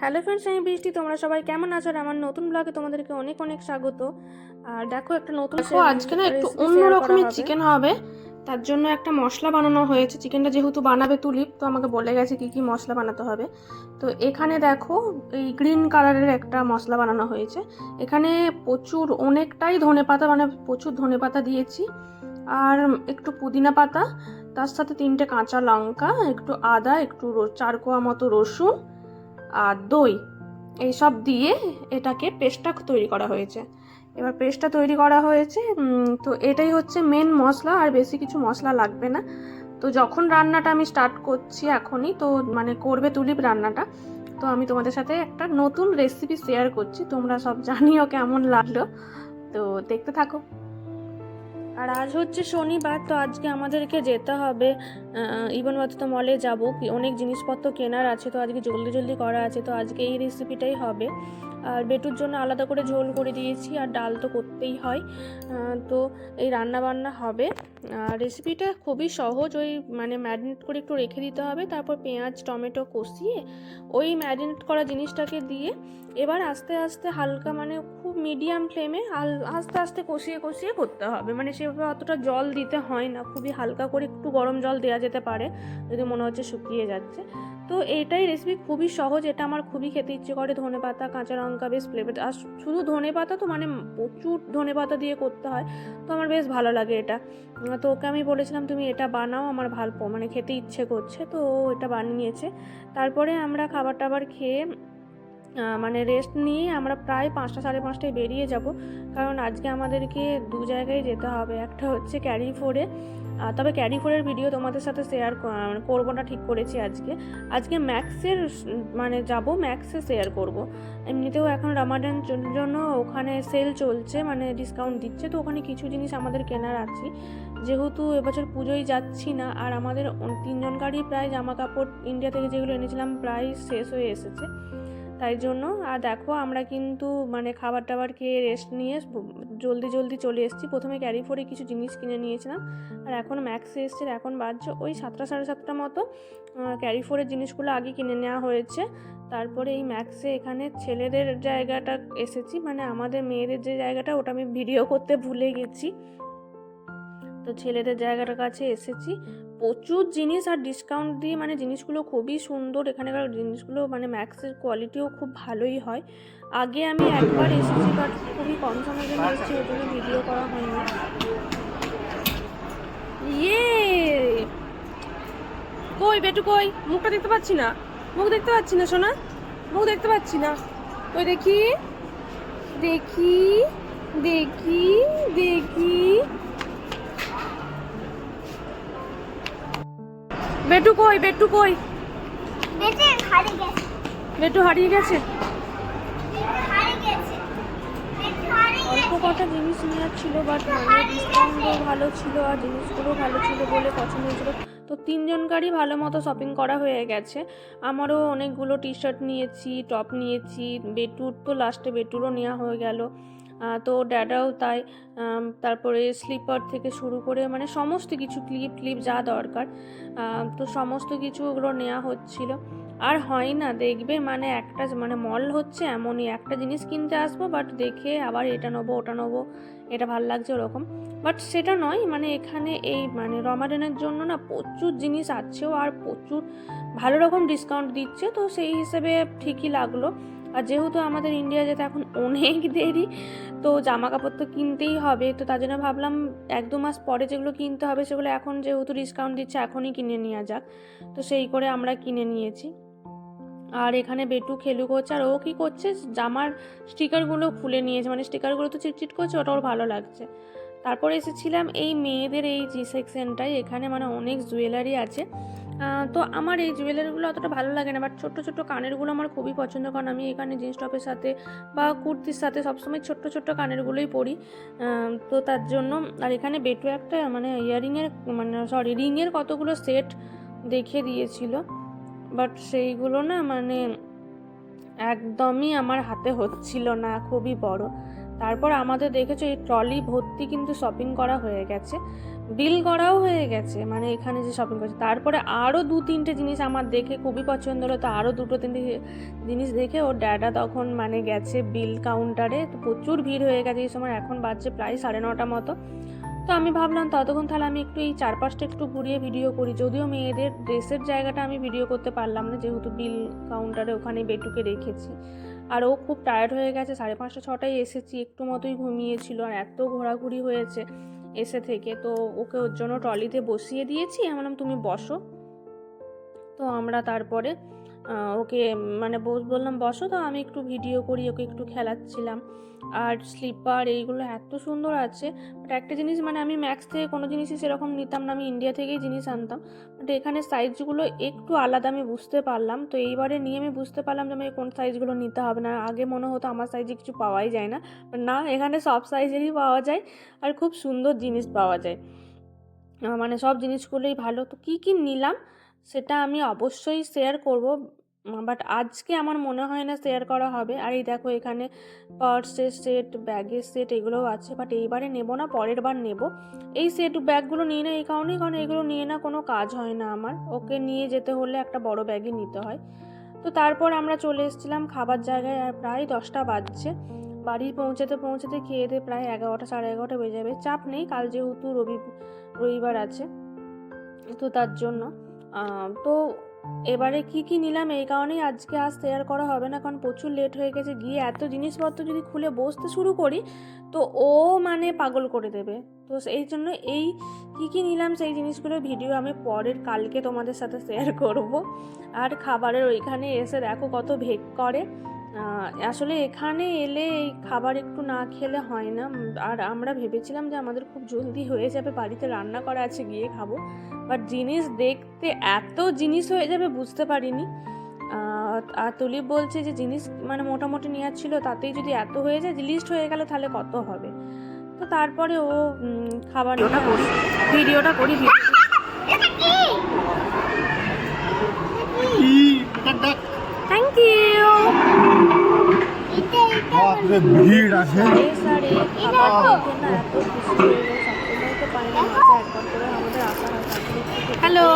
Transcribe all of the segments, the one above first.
Hello friends আমি বৃষ্টি। তোমরা সবাই কেমন আছো? আর আমার নতুন ব্লগে তোমাদেরকে অনেক অনেক স্বাগত। আর দেখো একটা নতুন আজকে না একটু অন্য রকমের চিকেন হবে। তার জন্য একটা মশলা বানানো হয়েছে। চিকেনটা যেহেতু বানাবে তুলিপ তো আমাকে বলে গেছে কি কি মশলা বানাতে হবে। তো এখানে দেখো এই গ্রিন কালারের একটা মশলা বানানো হয়েছে। এখানে প্রচুর অনেকটাই ধনেপাতা মানে প্রচুর ধনেপাতা দিয়েছি। আর একটু পুদিনা পাতা তার সাথে তিনটে কাঁচা লঙ্কা একটু আদা একটু রো- চার কোয়া মতো রসুন আর দই, এইসব দিয়ে এটাকে পেস্টটা তৈরি করা হয়েছে। এবার পেস্টটা তৈরি করা হয়েছে তো এটাই হচ্ছে মেন মশলা আর বেশি কিছু মশলা লাগবে না। তো যখন রান্নাটা আমি স্টার্ট করছি এখনই, তো মানে করবে তুলিপ রান্নাটা, তো আমি তোমাদের সাথে একটা নতুন রেসিপি শেয়ার করছি। তোমরা সব জানিও কেমন লাগল। তো দেখতে থাকো। আর আজ হচ্ছে শনিবার, তো আজকে আমাদেরকে যেতে হবে। ইভেন তো মলে যাব অনেক জিনিসপত্র কেনার আছে, তো আজকে জলদি জলদি করা আছে, তো আজকে এই রেসিপিটাই হবে। আর বেটুর জন্য আলাদা করে ঝোল করে দিয়েছি, আর ডাল তো করতেই হয়। তো এই রান্না বান্না হবে। আর রেসিপিটা খুবই সহজ, ওই মানে ম্যারিনেট করে একটু রেখে দিতে হবে, তারপর পেঁয়াজ, টমেটো কষিয়ে ওই ম্যারিনেট করা জিনিসটাকে দিয়ে এবার আস্তে আস্তে হালকা মানে খুব মিডিয়াম ফ্লেমে আস্তে আস্তে কষিয়ে কষিয়ে করতে হবে। মানে সেভাবে অতটা জল দিতে হয় না। খুবই হালকা করে একটু গরম জল দেওয়া যেতে পারে, যদি মনে হচ্ছে শুকিয়ে যাচ্ছে। তো এটাই রেসিপি খুবই সহজ, এটা আমার খুবই খেতে ইচ্ছে করে। ধনে পাতা, কাঁচা লঙ্কা, বেশ ফ্লেভার আর শুধু ধনে পাতা তো মানে প্রচুর ধনে পাতা দিয়ে করতে হয়, তো আমার বেশ ভালো লাগে এটা। তো ওকে আমি বলেছিলাম, তুমি এটা বানাও, আমার ভালো মানে খেতে ইচ্ছে করছে। তো এটা বানিয়েছে। তারপরে আমরা খাবার টাবার খেয়ে মানে রেস্ট নিয়ে আমরা প্রায় পাঁচটা, সাড়ে পাঁচটায় বেরিয়ে যাব। কারণ আজকে আমাদেরকে দু জায়গায় যেতে হবে। একটা হচ্ছে ক্যারি ফোরে তবে ক্যারি ফোরের ভিডিও তোমাদের সাথে শেয়ার করব না, ঠিক করেছি আজকে। আজকে ম্যাক্সের মানে যাব ম্যাক্সে শেয়ার করব। এমনিতেও এখন রামাডান জন্য ওখানে সেল চলছে মানে ডিসকাউন্ট দিচ্ছে, তো ওখানে কিছু জিনিস আমাদের কেনার আছে। যেহেতু এবছর পুজোয় যাচ্ছি না, আর আমাদের তিনজনকারই প্রায় জামা কাপড় ইন্ডিয়া থেকে যেগুলো এনেছিলাম, প্রায় শেষ হয়ে এসেছে। তাই জন্য। আর দেখো, আমরা কিন্তু মানে খাবার টাবার খেয়ে রেস্ট নিয়ে জলদি জলদি চলে এসেছি। প্রথমে ক্যারি ফোরে কিছু জিনিস কিনে নিয়েছিলাম। আর এখন ম্যাক্সে এসছে এখন বাজছে ওই সাতটা, সাড়ে সাতটা মতো। ক্যারি ফোরের জিনিসগুলো আগে কিনে নেওয়া হয়েছে। তারপরে এই ম্যাক্সে এখানে ছেলেদের জায়গাটা এসেছি। মানে আমাদের মেয়েদের যে জায়গাটা, ওটা আমি ভিডিও করতে ভুলে গেছি। তো ছেলেদের জায়গাটার কাছে এসেছি। প্রচুর জিনিস আর ডিসকাউন্ট দিয়ে মানে জিনিসগুলো খুবই সুন্দর। এখানকার জিনিসগুলো মানে ম্যাক্সের কোয়ালিটিও খুব ভালোই হয়। আগে আমি একবার এসেছি বাট খুবই কম জন্য এসেছি, ওই জন্য ভিডিও করা হয়নি। ইয়ে কই বেটু কই? মুখটা দেখতে পাচ্ছি না। মুখ দেখতে পাচ্ছি না, সোনা? মুখ দেখতে পাচ্ছি না। কই দেখি? দেখি দেখি দেখি। বেটু কই বেটু কই? বেটে হারিয়ে গেছে। অল্প কটা জিনিস নেওয়ার ছিল বাট মানে ডিসকাউন্টও ভালো ছিল আর জিনিসগুলো ভালো ছিল বলে পছন্দ হয়েছিল। তো তিনজনকারই ভালো মতো শপিং করা হয়ে গেছে। আমারও অনেকগুলো টি শার্ট নিয়েছি টপ নিয়েছি বেটুর তো লাস্টে বেটুরও নেওয়া হয়ে গেল। তো ড্যাডাও তাই তারপরে স্লিপার থেকে শুরু করে মানে সমস্ত কিছু, ক্লিপ ক্লিপ যা দরকার তো সমস্ত কিছু ওগুলো নেওয়া হচ্ছিল। আর হয় না, দেখবে মানে একটা মানে মল হচ্ছে এমনই, একটা জিনিস কিনতে আসব বাট দেখে আবার এটা নেব, ওটা নেব, এটা ভালো লাগছে ওরকম। বাট সেটা নয় মানে এখানে এই মানে রমাডানের জন্য না প্রচুর জিনিস আছেও, আর প্রচুর ভালো রকম ডিসকাউন্ট দিচ্ছে, তো সেই হিসেবে ঠিকই লাগল। আর যেহেতু আমাদের ইন্ডিয়া যেতে এখন অনেক দেরি, তো জামা কাপড় তো কিনতেই হবে। তো তার জন্য ভাবলাম এক দু মাস পরে যেগুলো কিনতে হবে সেগুলো এখন যেহেতু ডিসকাউন্ট দিচ্ছে, এখনই কিনে নেওয়া যাক। তো সেই করে আমরা কিনে নিয়েছি। আর এখানে বেটু খেলু করছে, আর ও কী করছে, জামার স্টিকারগুলো খুলে নিয়েছে। মানে স্টিকারগুলো তো চিটচিট করছে ওটা ওর ভালো লাগছে। তারপরে এসেছিলাম এই মেয়েদের এই জি সেকশনটায় এখানে মানে অনেক জুয়েলারি আছে। তো আমার এই জুয়েলারিগুলো অতটা ভালো লাগে না বাট ছোট্ট ছোট্ট কানেরগুলো আমার খুবই পছন্দ, কারণ আমি এখানে জিন্স টপের সাথে বা কুর্তির সাথে সবসময় ছোট্ট ছোট্ট কানেরগুলোই পরি। তো তার জন্য, আর এখানে বেটু একটা মানে ইয়ারিংয়ের মানে সরি রিংয়ের কতগুলো সেট দেখে দিয়েছিল বাট সেইগুলো না মানে একদমই আমার হাতে হচ্ছিল না, খুবই বড়। তারপর আমাদের দেখেছ এই ট্রলি ভর্তি কিন্তু শপিং করা হয়ে গেছে। বিল করাও হয়ে গেছে মানে এখানে যে শপিং করছে। তারপরে আরও দু তিনটে জিনিস আমার দেখে খুবই পছন্দ হলো। তো আরও দুটো তিনটে জিনিস দেখে ওর ড্যাডা তখন মানে গেছে বিল কাউন্টারে তো প্রচুর ভিড় হয়ে গেছে এই সময়। এখন বাজছে প্রায় সাড়ে নটা মতো। তো আমি ভাবলাম ততক্ষণ তাহলে আমি একটু এই চারপাশটা একটু ঘুরিয়ে ভিডিও করি। যদিও মেয়েদের ড্রেসের জায়গাটা আমি ভিডিও করতে পারলাম না, যেহেতু বিল কাউন্টারে ওখানে বেটুকে রেখেছি। আর ও খুব টায়ার্ড হয়ে গেছে, সাড়ে পাঁচটা, ছটায় এসেছি, একটু মতোই ঘুমিয়েছিল আর এত ঘোরাঘুরি হয়েছে এসে থেকে। তো ওকে ওর জন্য ট্রলিতে বসিয়ে দিয়েছি। আমি বললাম, তুমি বসো। তো আমরা তারপরে ওকে মানে বস- বললাম, বসো তো, আমি একটু ভিডিও করি, ওকে একটু খেলাচ্ছিলাম। আর স্লিপার এইগুলো এত সুন্দর আছে বাট একটা জিনিস মানে আমি ম্যাক্স থেকে কোনো জিনিসই সেরকম নিতাম না, আমি ইন্ডিয়া থেকেই জিনিস আনতাম। বাট এখানে সাইজগুলো একটু আলাদা, আমি বুঝতে পারলাম। তো এইবারে নিয়ে আমি বুঝতে পারলাম যে আমি কোন সাইজগুলো নিতে হবে না, আগে মনে হতো আমার সাইজে কিছু পাওয়াই যায় না বাট না, এখানে সব সাইজেরই পাওয়া যায়, আর খুব সুন্দর জিনিস পাওয়া যায়। মানে সব জিনিসগুলোই ভালো। তো কী কী নিলাম? সেটা আমি অবশ্যই শেয়ার করব বাট আজকে আমার মনে হয় না শেয়ার করা হবে। আর এই দেখো এখানে পার্সের সেট ব্যাগের সেট এগুলোও আছে বাট এইবারে নেব না, পরের বার নেব। এই সেট ব্যাগগুলো নিয়ে না, এই কারণেই কারণ এগুলো নিয়ে না কোনো কাজ হয় না আমার। ওকে নিয়ে যেতে হলে একটা বড় ব্যাগই নিতে হয়। তো তারপর আমরা চলে এসেছিলাম খাবার জায়গায়, আর প্রায় দশটা বাজছে। বাড়ি পৌঁছাতে পৌঁছাতে খেয়ে দিয়ে প্রায় এগারোটা, সাড়ে এগারোটা বেজে যাবে। চাপ নেই, কাল যেহেতু রবি, রবিবার আছে, তো তার জন্য। তো এবারে কি কি নিলাম? এই কারণেই আজকে আজ শেয়ার করা হবে না, কারণ প্রচুর লেট হয়ে গেছে। গিয়ে এত জিনিসপত্র যদি খুলে বসতে শুরু করি, তো ও মানে পাগল করে দেবে। তো এই জন্য এই কি কি নিলাম সেই জিনিসগুলো ভিডিও আমি পরের কালকে তোমাদের সাথে শেয়ার করব। আর খাবারের ওইখানে এসে দেখো কত ভেগ করে। আসলে এখানে এলে এই খাবার একটু না খেলে হয় না। আর আমরা ভেবেছিলাম যে আমাদের খুব জলদি হয়ে যাবে বাড়িতে রান্না করা আছে গিয়ে খাব। বাট জিনিস দেখতে এত জিনিস হয়ে যাবে বুঝতে পারিনি। আর তুলিপ বলছে যে জিনিস মানে মোটামুটি নেওয়ার ছিল তাতেই যদি এত হয়ে যায় লিস্ট হয়ে গেলে তাহলে কত হবে? তো তারপরে ও খাবার ভিডিওটা করি ভিডিওটা করি ভিডিও এটা কি থ্যাংক ইউ এটা এটা বাপরে ভিড় আছে ড্রেস আর এই খাবার দেখে না এত খুশি হয়ে যায় সবসময় তো পাই না মাসে একবার করে আমাদের আসা হয় তারপরে একটু খেতে হ্যালো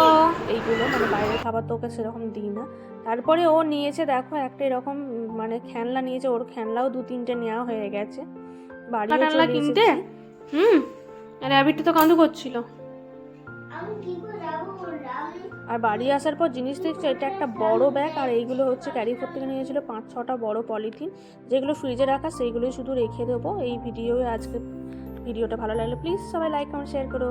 এইগুলো মানে বাইরের খাবার তো ওকে সেরকম দিই না। তারপরে ও নিয়েছে দেখো একটা এরকম মানে খেলনা নিয়েছে ওর খেলনাও দু তিনটে নেওয়া হয়ে গেছে। বাড়ি টানলা কিনতে? হুম। আর র্যাবিটটা তো কান্দু করছিল আর বাড়ি আসার পর জিনিস দেখছ, এটা একটা বড় ব্যাগ আর এইগুলো হচ্ছে ক্যারি করতে নিয়েছিল পাঁচ, ছটা বড় পলিথিন যেগুলো ফ্রিজে রাখা, সেইগুলোই শুধু রেখে দেবো। এই ভিডিও আজকে ভিডিওটা ভালো লাগলে প্লিজ সবাই লাইক কমেন্ট শেয়ার করো।